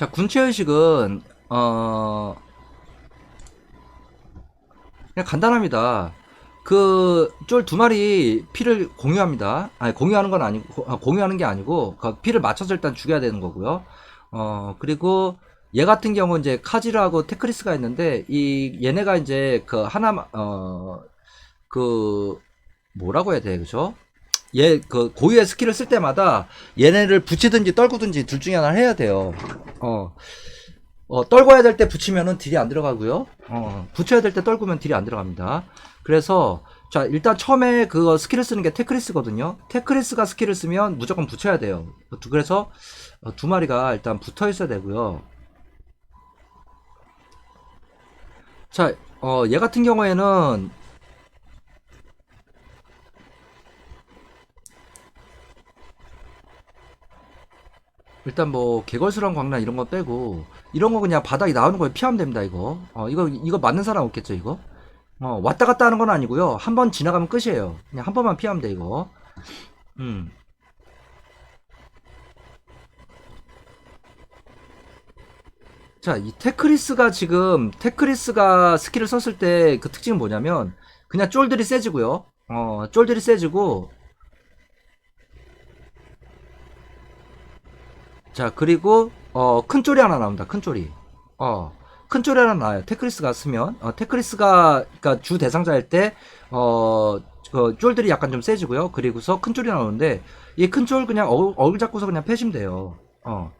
자, 군체의식은, 어, 그냥 간단합니다. 그, 쫄 두 마리 피를 공유합니다. 아니, 공유하는 건 아니고, 아, 공유하는 게 아니고, 그 피를 맞춰서 일단 죽여야 되는 거고요. 어, 그리고, 얘 같은 경우 이제 카지르하고 테크리스가 있는데, 이, 얘네가 이제 그 하나, 어, 그, 뭐라고 해야 돼, 그죠? 얘, 그, 고유의 스킬을 쓸 때마다 얘네를 붙이든지 떨구든지 둘 중에 하나를 해야 돼요. 어, 어, 떨궈야 될 때 붙이면은 딜이 안 들어가고요. 어, 붙여야 될 때 떨구면 딜이 안 들어갑니다. 그래서, 자, 일단 처음에 그거 스킬을 쓰는 게 테크리스거든요. 테크리스가 스킬을 쓰면 무조건 붙여야 돼요. 그래서 어, 두 마리가 일단 붙어 있어야 되고요. 자, 어, 얘 같은 경우에는 일단 뭐 개걸스런 광란 이런 거 빼고 이런 거 그냥 바닥에 나오는 거에 피하면 됩니다 이거. 어 이거 이거 맞는 사람 없겠죠 이거? 어 왔다 갔다 하는 건 아니고요. 한 번 지나가면 끝이에요. 그냥 한 번만 피하면 돼 이거. 음. 자, 이 테크리스가 지금 테크리스가 스킬을 썼을 때 그 특징은 뭐냐면 그냥 쫄들이 세지고요. 어, 쫄들이 세지고 자, 그리고 어, 큰 쫄이 하나 나옵니다. 큰 쫄이. 어, 큰 쫄이 하나 나와요. 테크리스가 쓰면 어, 테크리스가 그러니까 주 대상자일 때 어, 그 쫄들이 약간 좀 세지고요. 그리고서 큰 쫄이 나오는데 이 큰 쫄 그냥 어, 어글 잡고서 그냥 패시면 돼요. 어.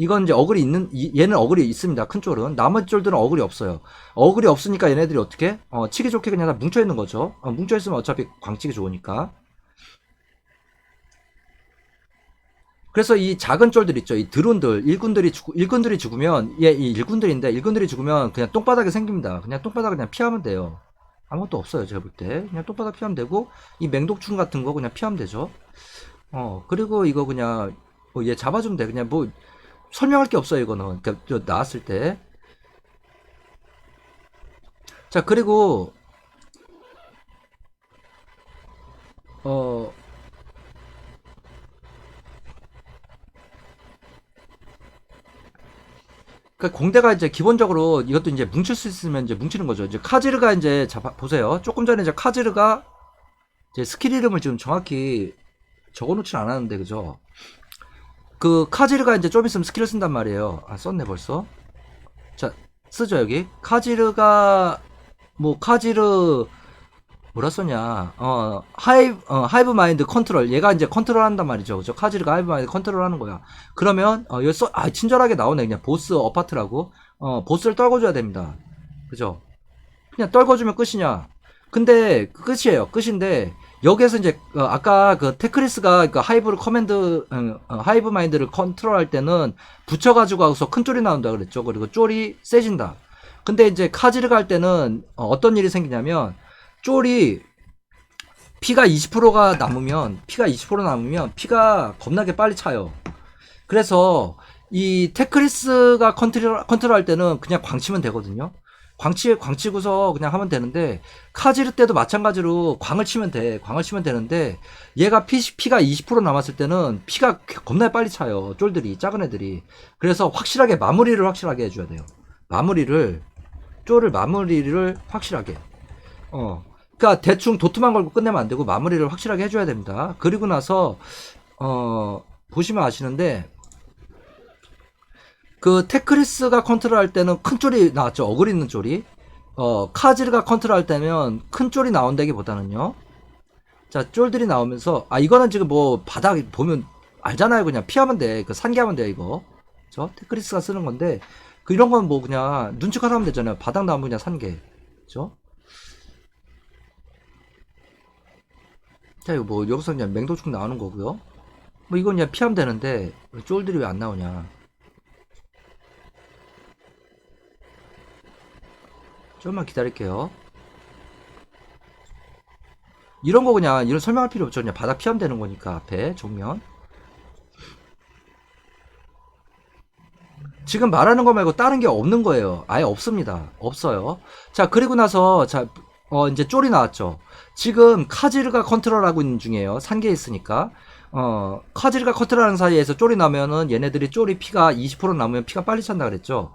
이건 이제 어글이 있는 이- 얘는 어글이 있습니다. 큰 쫄은 나머지 쫄들은 어글이 없어요. 어글이 없으니까 얘네들이 어떻게 어, 치기 좋게 그냥 다 뭉쳐 있는 거죠. 어, 뭉쳐 있으면 어차피 광치기 좋으니까. 그래서 이 작은 쫄들 있죠. 이 드론들, 일군들이 죽, 일군들이 죽으면, 얘, 이 일군들인데, 일군들이 죽으면 그냥 똥바닥에 생깁니다. 그냥 똥바닥 그냥 피하면 돼요. 아무것도 없어요. 제가 볼 때. 그냥 똥바닥 피하면 되고, 이 맹독충 같은 거 그냥 피하면 되죠. 어, 그리고 이거 그냥, 뭐 얘 잡아주면 돼. 그냥 뭐, 설명할 게 없어요. 이거는. 저 나왔을 때. 자, 그리고, 그 공대가 이제 기본적으로 이것도 이제 뭉칠 수 있으면 이제 뭉치는 거죠. 이제 카지르가 이제 자 보세요. 조금 전에 이제 카지르가 이제 스킬 이름을 지금 정확히 적어놓진 않았는데 그죠? 그 카지르가 이제 좀 있으면 스킬을 쓴단 말이에요. 아 썼네 벌써. 자 쓰죠 여기 카지르가 뭐 카지르 뭐라 썼냐? 어 하이브 어, 하이브 마인드 컨트롤 얘가 이제 컨트롤 한단 말이죠. 그죠? 카지르가 하이브 마인드 컨트롤 하는 거야. 그러면 어 여기 써, 아 친절하게 나오네 그냥 보스 어파트라고. 어 보스를 떨궈줘야 됩니다. 그죠? 그냥 떨궈주면 끝이냐? 근데 그 끝이에요. 끝인데 여기에서 이제 어, 아까 그 테크리스가 그 하이브를 커맨드 어, 어, 하이브 마인드를 컨트롤할 때는 붙여가지고 하고서 큰 쫄이 나온다 그랬죠. 그리고 쫄이 세진다. 근데 이제 카지르가 할 때는 어, 어떤 일이 생기냐면 쫄이 피가 20%가 남으면 피가 20% 남으면 피가 겁나게 빨리 차요. 그래서 이 테크리스가 컨트롤 컨트롤 할 때는 그냥 광치면 되거든요. 광치 광치고서 그냥 하면 되는데 카지르 때도 마찬가지로 광을 치면 돼. 광을 치면 되는데 얘가 피 피가 20% 남았을 때는 피가 겁나게 빨리 차요. 쫄들이 작은 애들이. 그래서 확실하게 마무리를 확실하게 해줘야 돼요. 마무리를 쫄을 마무리를 확실하게. 어. 그러니까 대충 도트만 걸고 끝내면 안 되고 마무리를 확실하게 해줘야 됩니다. 그리고 나서 어 보시면 아시는데 그 테크리스가 컨트롤할 때는 큰 쫄이 나왔죠. 어글 있는 쫄이. 어 카지르가 컨트롤할 때면 큰 쫄이 나온다기보다는요. 자 쫄들이 나오면서 아 이거는 지금 뭐 바닥 보면 알잖아요. 그냥 피하면 돼. 그 산기하면 돼 이거. 저 테크리스가 쓰는 건데 그 이런 건 뭐 그냥 눈치껏 하면 되잖아요. 바닥 나오면 그냥 산게. 그죠? 자, 이거 뭐, 여기서 그냥 맹도충 나오는 거고요. 뭐, 이건 그냥 피하면 되는데, 왜 쫄들이 왜 안 나오냐. 좀만 기다릴게요. 이런 거 그냥, 이런 설명할 필요 없죠. 그냥 바닥 피하면 되는 거니까, 앞에, 정면. 지금 말하는 거 말고 다른 게 없는 거예요. 아예 없습니다. 없어요. 자, 그리고 나서, 자, 어, 이제 쫄이 나왔죠. 지금 카지르가 컨트롤하고 있는 중이에요. 산계에 있으니까. 어, 카질과 커트라는 사이에서 쫄이 나면은 얘네들이 쫄이 피가 20% 남으면 피가 빨리 찬다 그랬죠.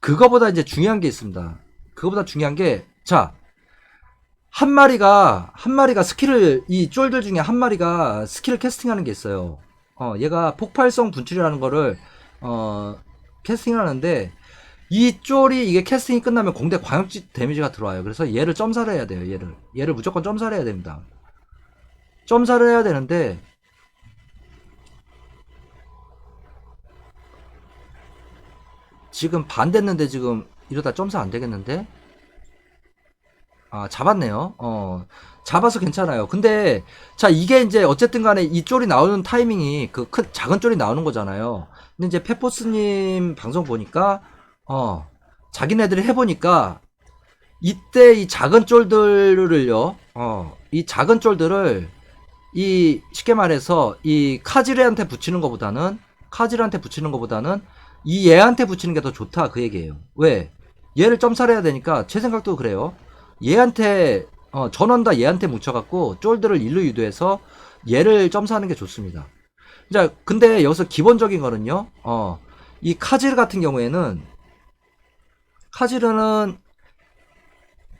그거보다 이제 중요한 게 있습니다. 그거보다 중요한 게, 자, 한 마리가, 한 마리가 스킬을, 이 쫄들 중에 한 마리가 스킬을 캐스팅하는 게 있어요. 어, 얘가 폭발성 분출이라는 거를, 어, 캐스팅을 하는데, 이 쫄이 이게 캐스팅이 끝나면 공대 광역지 데미지가 들어와요. 그래서 얘를 점사를 해야 돼요. 얘를. 얘를 무조건 점사를 해야 됩니다. 점사를 해야 되는데, 지금 반 됐는데 지금 이러다 점사 안 되겠는데? 아, 잡았네요. 어, 잡아서 괜찮아요. 근데, 자, 이게 이제 어쨌든 간에 이 쫄이 나오는 타이밍이 그 큰, 작은 쫄이 나오는 거잖아요. 근데 이제 페포스님 방송 보니까, 어, 자기네들이 해보니까, 이때 이 작은 쫄들을요, 어, 이 작은 쫄들을, 이, 쉽게 말해서, 이 카지레한테 붙이는 것보다는, 카지레한테 붙이는 것보다는, 이 얘한테 붙이는 게 더 좋다, 그 얘기예요. 왜? 얘를 점사를 해야 되니까, 제 생각도 그래요. 얘한테, 어, 전원 다 얘한테 묻혀갖고, 쫄들을 일로 유도해서, 얘를 점사하는 게 좋습니다. 자, 근데 여기서 기본적인 거는요, 어, 이 카지르 같은 경우에는, 카지르는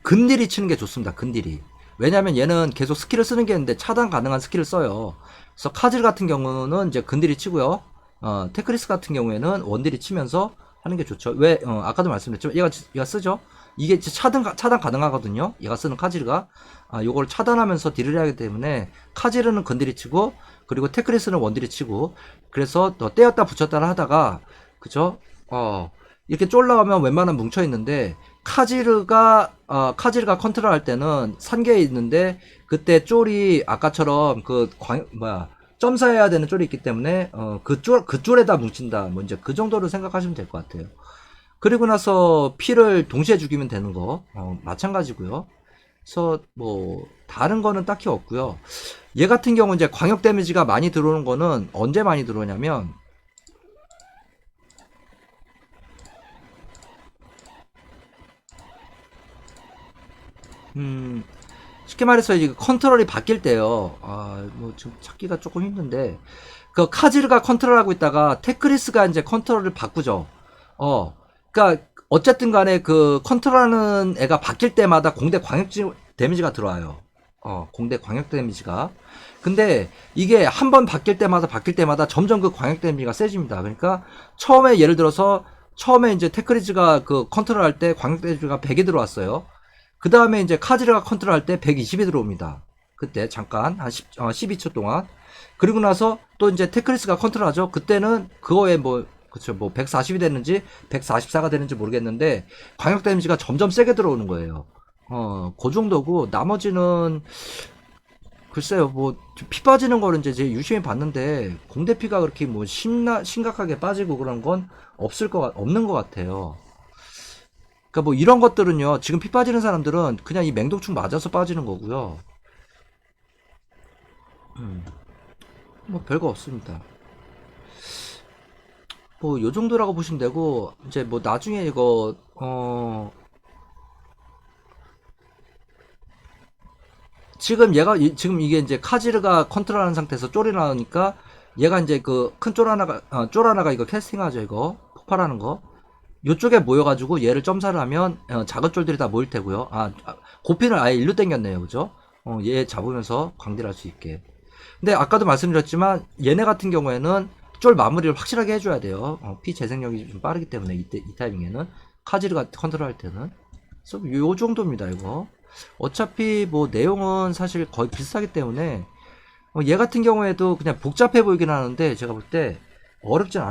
근딜이 치는 게 좋습니다. 근딜이. 왜냐면 얘는 계속 스킬을 쓰는 게 있는데 차단 가능한 스킬을 써요. 그래서 카질 같은 경우는 이제 근딜이 치고요. 어, 테크리스 같은 경우에는 원딜이 치면서 하는 게 좋죠. 왜, 어, 아까도 말씀드렸지만 얘가, 얘가 쓰죠. 이게 차단, 가- 차단 가능하거든요. 얘가 쓰는 카지르가. 아, 요걸 차단하면서 딜을 하기 때문에 카지르는 근딜이 치고 그리고 테크리스는 원딜이 치고 그래서 또 떼었다 붙였다 하다가 그죠? 어, 이렇게 쫄라오면 웬만하면 뭉쳐 있는데 카지르가 어, 카지르가 컨트롤 할 때는 산계에 있는데 그때 쫄이 아까처럼 그 광, 뭐야 점사해야 되는 쫄이 있기 때문에 어, 그쫄 그 쫄에다 뭉친다 뭐 이제 그 정도로 생각하시면 될 것 같아요. 그리고 나서 피를 동시에 죽이면 되는 거 어, 마찬가지고요. 그래서 뭐 다른 거는 딱히 없고요. 얘 같은 경우 이제 광역 데미지가 많이 들어오는 거는 언제 많이 들어오냐면 음, 쉽게 말해서 이제 컨트롤이 바뀔 때요. 아, 뭐 지금 찾기가 조금 힘든데 그 카지르가 컨트롤하고 있다가 테크리스가 이제 컨트롤을 바꾸죠. 어, 그러니까 어쨌든 간에 그 컨트롤하는 애가 바뀔 때마다 공대 광역 데미지가 들어와요. 어, 공대 광역 데미지가. 근데 이게 한 번 바뀔 때마다 바뀔 때마다 점점 그 광역 데미지가 세집니다. 그러니까 처음에 예를 들어서 처음에 이제 테크리즈가 그 컨트롤 할 때 광역 데미지가 100이 들어왔어요. 그 다음에 이제 카지르가 컨트롤 할 때 120이 들어옵니다. 그때 잠깐 한 10, 어, 12초 동안. 그리고 나서 또 이제 테크리스가 컨트롤 하죠. 그때는 그거에 뭐 그쵸 뭐 140이 됐는지 144가 되는지 모르겠는데 광역 데미지가 점점 세게 들어오는 거예요. 어, 그 정도고 나머지는 글쎄요, 뭐 피 빠지는 거는 이제 제 유심히 봤는데 공대 피가 그렇게 뭐 심나 심각하게 빠지고 그런 건 없을 것 같, 없는 것 같아요. 그러니까 뭐 이런 것들은요, 지금 피 빠지는 사람들은 그냥 이 맹독충 맞아서 빠지는 거고요. 음, 뭐 별거 없습니다. 뭐 요 정도라고 보시면 되고 이제 뭐 나중에 이거 어 지금 얘가 이- 지금 이게 이제 카지르가 컨트롤하는 상태에서 쫄이 나오니까 얘가 이제 그 큰 쫄 하나가 어, 쫄 하나가 이거 캐스팅하죠 이거 폭발하는 거 요쪽에 모여가지고 얘를 점사를 하면 어, 작은 쫄들이 다 모일 테고요. 아 아, 고핀을 아예 일로 당겼네요. 그죠? 어, 얘 잡으면서 광딜할 수 있게. 근데 아까도 말씀드렸지만 얘네 같은 경우에는 쫄 마무리를 확실하게 해줘야 돼요. 어, 피 재생력이 좀 빠르기 때문에 이때 이 타이밍에는. 카지르가 컨트롤 할 때는. 그래서 요 정도입니다 이거. 어차피 뭐 내용은 사실 거의 비슷하기 때문에 어, 얘 같은 경우에도 그냥 복잡해 보이긴 하는데 제가 볼 때 어렵진 않아요.